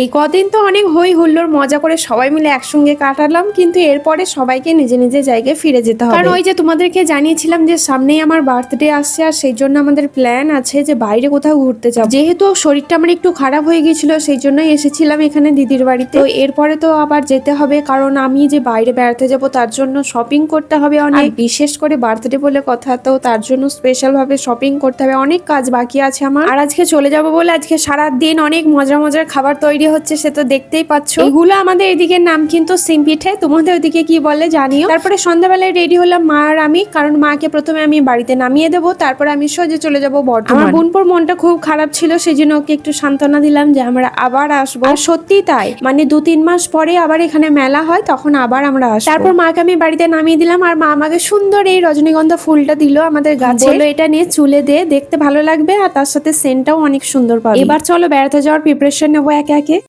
এই কদিন তো অনেক হই হুল্লোর মজা করে সবাই মিলে একসঙ্গে কাটালাম, কিন্তু এরপরে সবাইকে নিজে নিজে জায়গায় ফিরে যেতে হবে। ওই যে তোমাদেরকে জানিয়েছিলাম যে সামনেই আমার বার্থডে আসছে, আর সেই জন্য আমাদের প্ল্যান আছে যে বাইরে কোথাও ঘুরতে যাব। যেহেতু শরীরটা আমার একটু খারাপ হয়ে গিয়েছিল, সেই জন্যই এসেছিলাম এখানে দিদির বাড়িতে। তো এরপরে তো আবার যেতে হবে, কারণ আমি যে বাইরে বেড়াতে যাব, তার জন্য শপিং করতে হবে অনেক। বিশেষ করে বার্থডে বলে কথা, তো তার জন্য স্পেশাল ভাবে শপিং করতে হবে। অনেক কাজ বাকি আছে আমার। আর আজকে চলে যাব বলে আজকে সারা দিন অনেক মজার মজার খাবার তৈরি হচ্ছে সে তো দেখতেই পাচ্ছ। এগুলো আমাদের এদিকে নাম কিন্তু সিম পিঠে তোমাদের ওদিকে কি বলে জানিও। তারপরে সন্ধ্যাবেলায় রেডি হলাম মা আর আমি কারণ মাকে প্রথমে আমি বাড়িতে নামিয়ে দেবো তারপরে আমি সোজা চলে যাব বর্ধমান। আমার বোনপুর মনটা খুব খারাপ ছিল সেই জন্য ওকে একটু সান্ত্বনা দিলাম যে আমরা আবার আসব। আর সত্যি তাই মানে দু তিন মাস পরে আবার এখানে মেলা হয় তখন আবার আমরা আসব। তারপর মাকে আমি বাড়িতে নামিয়ে দিলাম আর মা আমাকে সুন্দর এই রজনীগন্ধা ফুলটা দিল আমাদের গাছে। বলল এটা নিয়ে চুলে দে দেখতে ভালো লাগবে আর তার সাথে সেন্টটাও অনেক সুন্দর পাবে। এবার চলো বেড়াতে যাওয়ার প্রিপারেশন নেব একে একে।